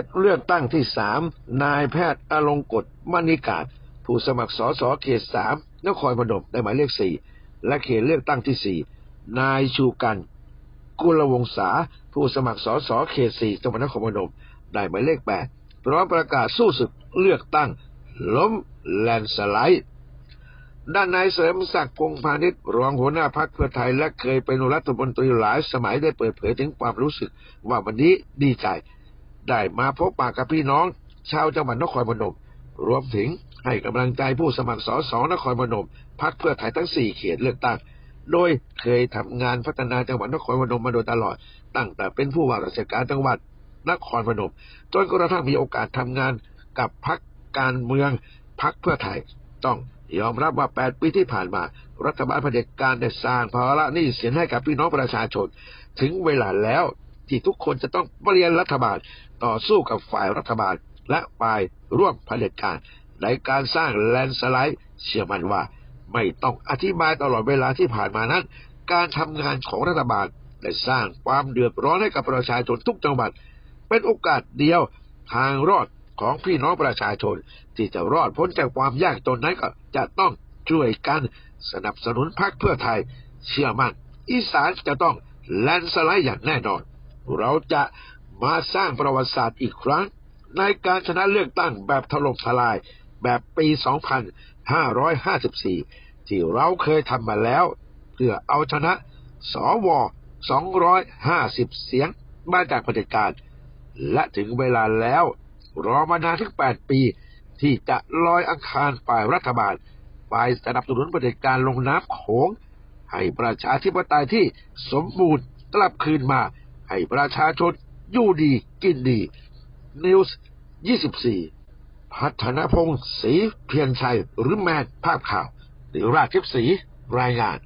ตเลือกตั้งที่สามนายแพทย์อลงกฎมณิกาศผู้สมัครสสเขตสามนครพนมได้หมายเลขสี่และเขตเลือกตั้งที่สี่นายชูกันกุลวงศาผู้สมัครสสเขตสี่จังหวัดนครพนมได้หมายเลขแปดพร้อมประกาศสู้ศึกเลือกตั้ง ล้มแลนสไลด์ด้านนายเสริมศักดิ์พงพาณิชย์รองหัวหน้าพักเพื่อไทยและเคยเป็นรัฐมนตรีหลายสมัยได้เปิดเผยถึงความรู้สึกว่าวันนี้ดีใจ ได้มาพบปากกับพี่น้อง ชาวจังหวัดนครพนม รวมถึงให้กำลังใจผู้สมัครสสนครพนมพักเพื่อไทยทั้งสี่เขตเลือกตั้งโดยเคยทำงานพัฒนาจังหวัดนครพนมมาโดยตลอด ตั้งแต่เป็นผู้ว่าราชการจังหวัดนครพนม จนกระทั่งมีโอกาสทำงานกับพักการเมืองพักเพื่อไทย ต้องยอมรับว่า 8 ปีที่ผ่านมา รัฐบาลเผด็จการได้สร้างภาระหนี้สินให้กับพี่น้องประชาชน ถึงเวลาแล้ว ที่ทุกคนจะต้องเปลี่ยนรัฐบาล ต่อสู้กับฝ่ายรัฐบาล และฝ่ายร่วมเผด็จการในการสร้างแลนสไลด์เชื่อมันว่า ไม่ต้องอธิบายตลอดเวลาที่ผ่านมานั้น การทำงานของรัฐบาลได้สร้างความเดือดร้อนให้กับประชาชนทุกจังหวัด เป็นโอกาสเดียวทางรอดของพี่น้องประชาชน ที่จะรอดพ้นจากความยากจนนั้นก็จะต้องช่วยกันสนับสนุนพรรคเพื่อไทย เชื่อมั่นอีสานจะต้องแลนสไลด์อย่างแน่นอน เราจะมาสร้างประวัติศาสตร์อีกครั้ง ในการชนะเลือกตั้งแบบถล่มทลายแบบปี 2554 ที่เราเคยทำมาแล้ว เพื่อเอาชนะสว 250 เสียงมาจากเผด็จการ และถึงเวลาแล้ว รอมานานถึง 8 ปี ที่จะลอยอังคารฝ่ายรัฐบาลฝ่ายสนับสนุนเผด็จการลงน้ำโขงให้ประชาธิปไตยที่สมบูรณ์กลับคืนมา ให้ประชาชนอยู่ดีกินดีนิวส์24 พัฒนพงศ์ศรีเพียรชัยหรือแมนภาพข่าวหรือราชทิพย์ศรีรายงาน